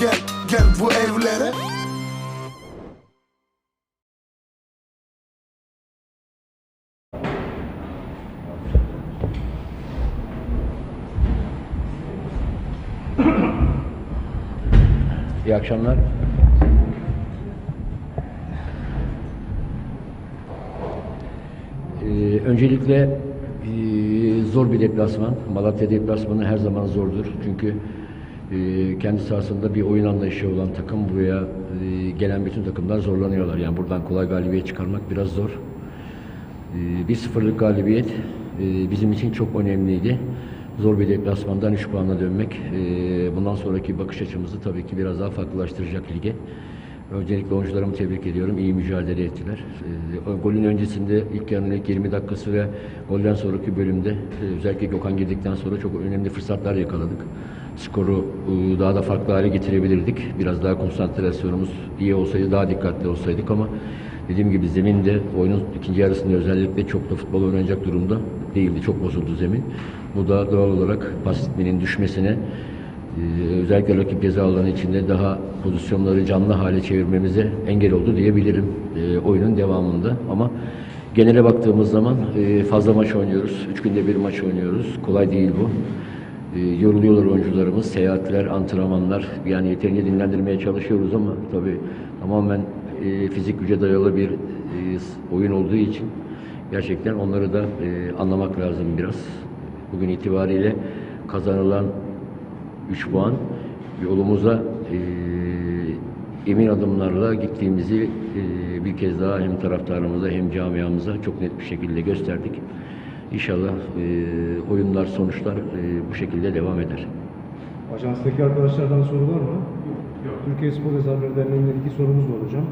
gel gel bu evlere İyi akşamlar. Ee, öncelikle e, zor bir deplasman. Malatya deplasmanı her zaman zordur. Çünkü e, kendi sahasında bir oyun anlayışı olan takım buraya e, gelen bütün takımlar zorlanıyorlar. Yani buradan kolay galibiyet çıkarmak biraz zor. E, bir sıfırlık galibiyet e, bizim için çok önemliydi. Zor bir deplasmandan 3 puanla dönmek e, bundan sonraki bakış açımızı tabii ki biraz daha farklılaştıracak lige. Öncelikle oyuncularımı tebrik ediyorum. İyi mücadele ettiler. E, golün öncesinde ilk yarının ilk 20 dakikası ve golden sonraki bölümde e, özellikle Gökhan girdikten sonra çok önemli fırsatlar yakaladık. Skoru e, daha da farklı hale getirebilirdik. Biraz daha konsantrasyonumuz iyi olsaydı, daha dikkatli olsaydık ama dediğim gibi zemin de oyunun ikinci yarısında özellikle çok da futbol oynanacak durumda değildi. Çok bozuldu zemin. Bu da doğal olarak pas ritminin düşmesine özellikle rakip ceza alanı içinde daha pozisyonları canlı hale çevirmemize engel oldu diyebilirim e, oyunun devamında. Ama genele baktığımız zaman e, fazla maç oynuyoruz. Üç günde bir maç oynuyoruz. Kolay değil bu. Yoruluyorlar oyuncularımız. Seyahatler, antrenmanlar. Yani yeterince dinlendirmeye çalışıyoruz ama tabii tamamen e, fizik güce dayalı bir oyun olduğu için gerçekten onları da anlamak lazım biraz. Bugün itibariyle kazanılan 3 puan yolumuza e, emin adımlarla gittiğimizi e, bir kez daha hem taraftarımıza hem camiamıza çok net bir şekilde gösterdik. İnşallah e, oyunlar, sonuçlar e, bu şekilde devam eder. Ajanstaki arkadaşlardan soru var mı? Yok. Türkiye Spor Yazarları Derneği'nden iki sorumuz var hocam.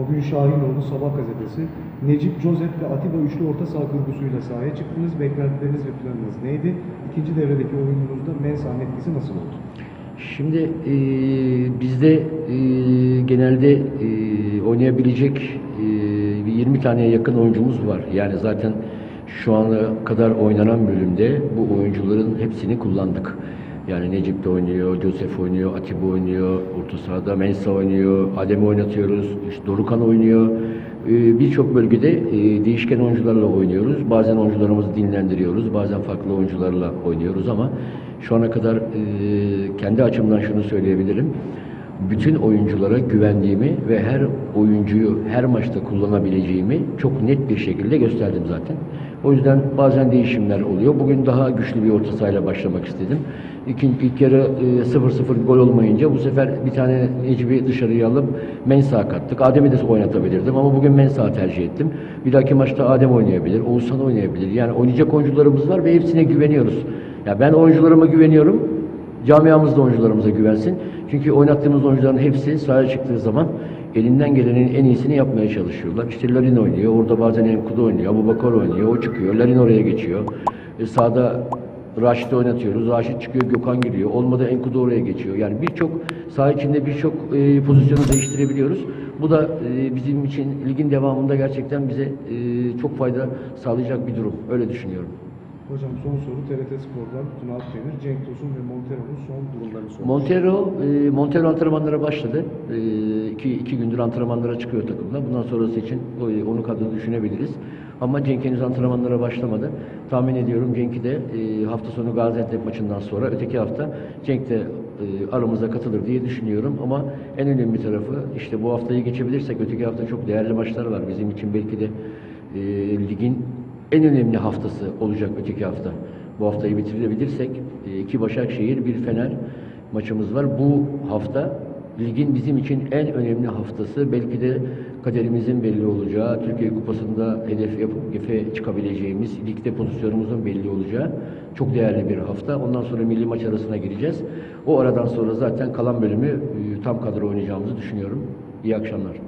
O gün Şahinoğlu Sabah gazetesi. Necip, Joseph ve Atiba üçlü orta saha kurgusuyla sahaya çıktınız. Beklentileriniz ve planınız neydi? İkinci devredeki oyununuzda Mensah'ın etkisi nasıl oldu? Şimdi e, bizde e, genelde e, oynayabilecek e, bir 20 taneye yakın oyuncumuz var. Yani zaten şu ana kadar oynanan bölümde bu oyuncuların hepsini kullandık. Yani Necip de oynuyor, Josef oynuyor, Atiba oynuyor, orta sahada Mensa oynuyor, Adem'i oynatıyoruz, işte Dorukan oynuyor. Ee, Birçok bölgede e, değişken oyuncularla oynuyoruz. Bazen oyuncularımızı dinlendiriyoruz, bazen farklı oyuncularla oynuyoruz ama şu ana kadar e, kendi açımdan şunu söyleyebilirim. Bütün oyunculara güvendiğimi ve her oyuncuyu her maçta kullanabileceğimi çok net bir şekilde gösterdim zaten. O yüzden bazen değişimler oluyor. Bugün daha güçlü bir orta sahayla başlamak istedim. İkinci, ilk yarı e, 0-0 gol olmayınca bu sefer bir tane Necip'i dışarıya alıp Mensah'a kattık. Adem'i de oynatabilirdim ama bugün Mensah'ı tercih ettim. Bir dahaki maçta Adem oynayabilir, Oğuzhan oynayabilir. Yani oynayacak oyuncularımız var ve hepsine güveniyoruz. Ya ben oyuncularıma güveniyorum. Camiamız da oyuncularımıza güvensin. Çünkü oynattığımız oyuncuların hepsi sahaya çıktığı zaman elinden gelenin en iyisini yapmaya çalışıyorlar. İşte Larin oynuyor, orada bazen Enkudu oynuyor, Abubakar oynuyor, o çıkıyor, Larin oraya geçiyor. E, sağda Raşit'i oynatıyoruz, Raşit çıkıyor, Gökhan giriyor. Olmadı Enkudu oraya geçiyor. Yani birçok saha içinde birçok e, pozisyonu değiştirebiliyoruz. Bu da e, bizim için ligin devamında gerçekten bize e, çok fayda sağlayacak bir durum. Öyle düşünüyorum. Hocam son soru TRT Spor'dan Tuna Akdemir, Cenk Tosun ve Montero'nun son durumlarını sormuş. Montero, e, Montero antrenmanlara başladı. E, iki, iki gündür antrenmanlara çıkıyor takımda. Bundan sonrası için o- onu kadını düşünebiliriz. Ama Cenk henüz antrenmanlara başlamadı. Tahmin ediyorum Cenk'i de e, hafta sonu Gaziantep maçından sonra öteki hafta Cenk de e, aramıza katılır diye düşünüyorum. Ama en önemli tarafı işte bu haftayı geçebilirsek öteki hafta çok değerli maçlar var. Bizim için belki de e, ligin en önemli haftası olacak öteki hafta. Bu haftayı bitirebilirsek e, iki Başakşehir, bir Fener maçımız var. Bu hafta Ligin bizim için en önemli haftası. Belki de kaderimizin belli olacağı, Türkiye Kupası'nda hedef yapıp gefe çıkabileceğimiz, ligde pozisyonumuzun belli olacağı çok değerli bir hafta. Ondan sonra milli maç arasına gireceğiz. O aradan sonra zaten kalan bölümü e, tam kadro oynayacağımızı düşünüyorum. İyi akşamlar.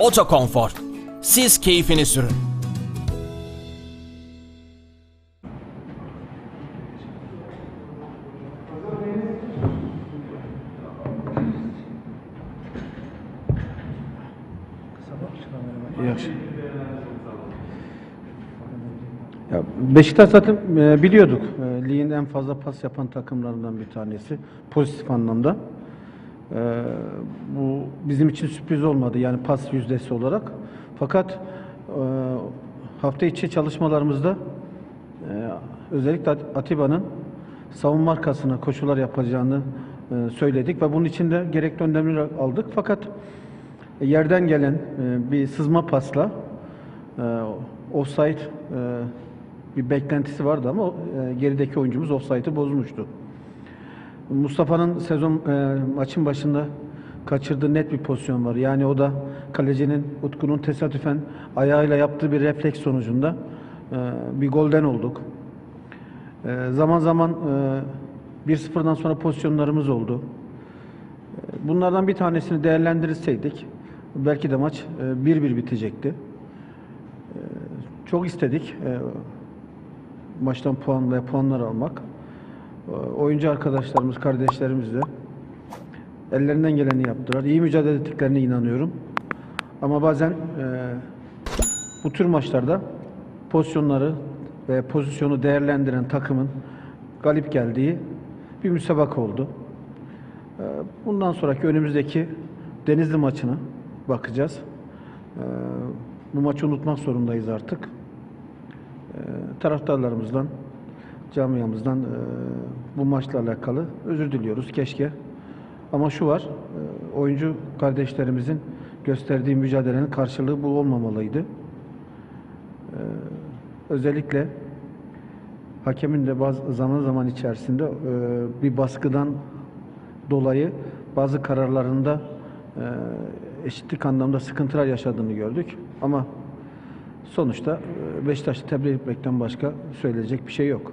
Otokonfor. Siz keyfini sürün. Beşiktaş zaten e, biliyorduk. E, ligin en fazla pas yapan takımlarından bir tanesi. Pozitif anlamda. E, bu bizim için sürpriz olmadı yani pas yüzdesi olarak. Fakat e, hafta içi çalışmalarımızda e, özellikle At- Atiba'nın savunma arkasına koşular yapacağını e, söyledik ve bunun için de gerekli önlemleri aldık. Fakat e, yerden gelen e, bir sızma pasla e, offside e, bir beklentisi vardı ama e, gerideki oyuncumuz offside'ı bozmuştu. Mustafa'nın sezon e, maçın başında kaçırdığı net bir pozisyon var. Yani o da kalecinin Utku'nun tesadüfen ayağıyla yaptığı bir refleks sonucunda e, bir golden olduk. E, zaman zaman e, 1-0'dan sonra pozisyonlarımız oldu. E, Bunlardan bir tanesini değerlendirirseydik belki de maç e, 1-1 bitecekti. E, Çok istedik e, maçtan puan ve puanlar almak. E, Oyuncu arkadaşlarımız, kardeşlerimiz de ellerinden geleni yaptılar. İyi mücadele ettiklerine inanıyorum. Ama bazen e, bu tür maçlarda pozisyonları ve pozisyonu değerlendiren takımın galip geldiği bir müsabaka oldu. Ee, Bundan sonraki önümüzdeki Denizli maçına bakacağız. Ee, Bu maçı unutmak zorundayız artık. Ee, Taraftarlarımızdan, camiamızdan e, bu maçla alakalı özür diliyoruz keşke. Ama şu var, e, oyuncu kardeşlerimizin gösterdiği mücadelenin karşılığı bu olmamalıydı. Ee, Özellikle hakemin de bazı zaman zaman içerisinde e, bir baskıdan dolayı bazı kararlarında e, eşitlik anlamda sıkıntılar yaşadığını gördük. Ama sonuçta e, Beşiktaş'ı tebrik etmekten başka söyleyecek bir şey yok.